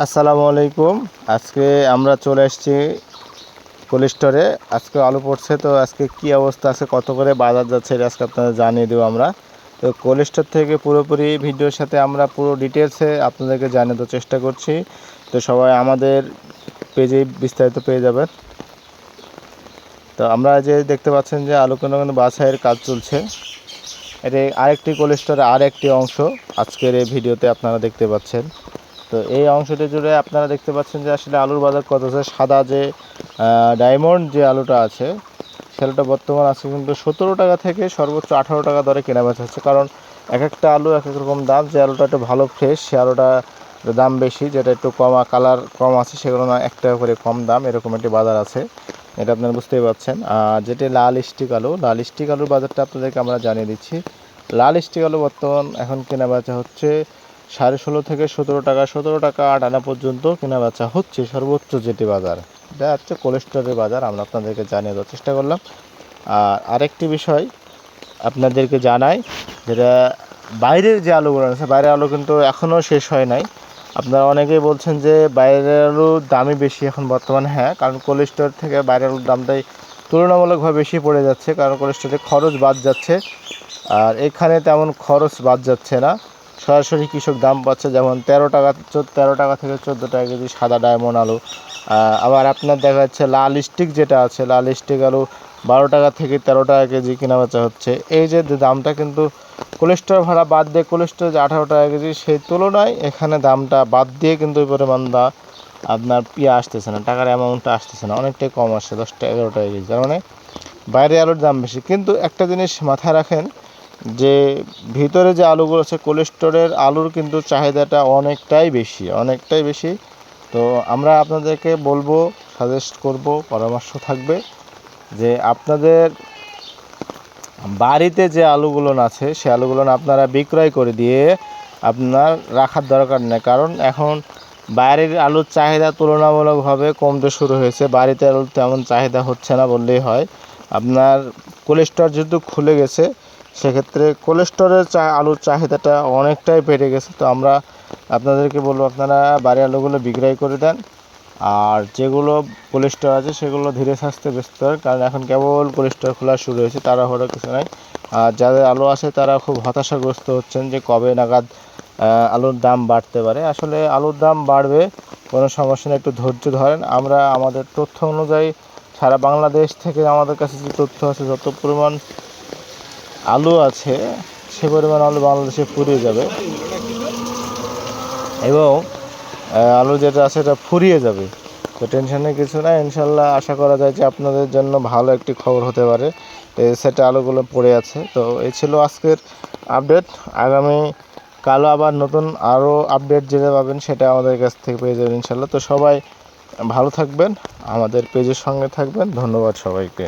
আসসালামু আলাইকুম। আজকে আমরা চলে এসেছি কোল্ড স্টোরে। আজকে আলু পড়ছে, তো আজকে কি অবস্থা আছে, কত করে বাজার যাচ্ছে এটা আজকে আপনাদের জানিয়ে দেবো আমরা। তো কোল্ড স্টোর থেকে পুরোপুরি ভিডিওর সাথে আমরা পুরো ডিটেলসে আপনাদেরকে জানিয়ে দেওয়ার চেষ্টা করছি। তো সবাই আমাদের পেজে বিস্তারিত পেয়ে যাবেন। তো আমরা যে দেখতে পাচ্ছেন যে আলু কোনো কোনো বাছাইয়ের কাজ চলছে। এটা আরেকটি কোল্ড স্টোরের আরেকটি অংশ আজকের এই ভিডিওতে আপনারা দেখতে পাচ্ছেন। তো এই অংশটি জুড়ে আপনারা দেখতে পাচ্ছেন যে আসলে আলুর বাজার কত আছে সাদা যে ডায়মন্ড যে আলুটা আছে সেটা বর্তমান আছে কিন্তু সতেরো টাকা থেকে সর্বোচ্চ আঠারো টাকা দরে কেনা বেচা হচ্ছে। কারণ এক একটা আলু এক এক রকম দাম, যে আলুটা একটু ভালো ফ্রেশ সে আলুটা দাম বেশি, যেটা একটু কম কালার কম আছে, সেগুলো না এক টাকা করে কম দাম, এরকম একটি বাজার আছে। এটা আপনারা বুঝতেই পারছেন। আর যেটি লাল স্টিক আলু, লাল স্টিক আলুর বাজারটা আপনাদেরকে আমরা জানিয়ে দিচ্ছি। লাল স্টিক আলু বর্তমান এখন কেনা বেচা হচ্ছে সাড়ে ষোলো থেকে সতেরো টাকা সতেরো টাকা আট আনা পর্যন্ত কেনা বেচা হচ্ছে সর্বোচ্চ যেটি বাজার। এটা হচ্ছে কোলেস্টোরের বাজার, আমরা আপনাদেরকে জানিয়ে দেওয়ার চেষ্টা করলাম। আর আরেকটি বিষয় আপনাদেরকে জানাই, যেটা বাইরের যে আলুগুলো আছে, বাইরের আলু কিন্তু এখনও শেষ হয় নাই। আপনারা অনেকেই বলছেন যে বাইরের আলুর দামই বেশি এখন বর্তমানে হ্যাঁ কারণ কোল্ড স্টোর থেকে বাইরের আলুর দামটাই তুলনামূলকভাবে বেশি পড়ে যাচ্ছে, কারণ কোল্ড স্টোরে খরচ বাদ যাচ্ছে। আর এখানে তেমন খরচ বাদ যাচ্ছে না। সরাসরি কৃষক দাম পাচ্ছে যেমন তেরো টাকা তেরো টাকা থেকে চোদ্দ টাকা কেজি সাদা ডায়মন্ড আলু। আবার আপনার দেখা যাচ্ছে লাল স্টিক যেটা আছে, লাল স্টিক আলু বারো টাকা থেকে তেরো টাকা কেজি কেনা বেচা হচ্ছে। এই যে দামটা কিন্তু কোলেস্টোর ভাড়া বাদ দিয়ে কোলেস্টোর যে আঠারো টাকা কেজি সেই তুলনায় এখানে দামটা বাদ দিয়ে কিন্তু ওই পরিমাণ দা আপনার ইয়ে আসতেছে না, টাকার অ্যামাউন্টটা আসতেছে না। অনেকটাই কম আসছে, দশ টাকা, এগারো টাকা কেজি। তার মানে বাইরে আলুর দাম বেশি। কিন্তু একটা জিনিস মাথায় রাখেন যে ভিতরে যে আলুগুলো আছে কোলেস্টোরের আলুর কিন্তু চাহিদাটা অনেকটাই বেশি অনেকটাই বেশি। তো আমরা আপনাদেরকে বলব সাজেস্ট করব, পরামর্শ থাকবে যে আপনাদের বাড়িতে যে আলুগুলো আছে, সে আলুগুলো আপনারা বিক্রয় করে দিয়ে আপনার রাখার দরকার নেই। কারণ এখন বাইরের আলুর চাহিদা তুলনামূলকভাবে কমতে শুরু হয়েছে। বাড়িতে আলুর তেমন চাহিদা হচ্ছে না বললেই হয়। আপনার কোলেস্টোর যেহেতু খুলে গেছে সেক্ষেত্রে কোলেস্টরের চা আলুর চাহিদাটা অনেকটাই বেড়ে গেছে। তো আমরা আপনাদেরকে বলব, আপনারা বাড়ির আলুগুলো বিক্রয় করে দেন। আর যেগুলো কোলেস্টর আছে, সেগুলো ধীরে সাস্তে ব্যস্ত হয় কারণ এখন কেবল কোলেস্টোর খোলা শুরু হয়েছে তারা হলো কিছু নাই। আর যাদের আলু আছে, তারা খুব হতাশাগ্রস্ত হচ্ছেন যে কবে নাগাদ আলুর দাম বাড়তে পারে। আসলে আলুর দাম বাড়বে, কোনো সমস্যা নেই, একটু ধৈর্য ধরেন। আমরা আমাদের তথ্য অনুযায়ী সারা বাংলাদেশ থেকে আমাদের কাছে যে তথ্য আছে, যত পরিমাণ আলু আছে, সে পরিমাণ আলু বাংলাদেশে ফুরিয়ে যাবে। এবং আলু যেটা আছে সেটা ফুরিয়ে যাবে। তো টেনশনের কিছু না ইনশাল্লাহ আশা করা যায় যে আপনাদের জন্য ভালো একটি খবর হতে পারে। সেটা আলুগুলো পড়ে আছে। তো এই ছিল আজকের আপডেট। আগামী কালো আবার নতুন আরও আপডেট যেটা পাবেন, সেটা আমাদের কাছ থেকে পেয়ে যাবেন ইনশাল্লাহ। তো সবাই ভালো থাকবেন, আমাদের পেজের সঙ্গে থাকবেন। ধন্যবাদ সবাইকে।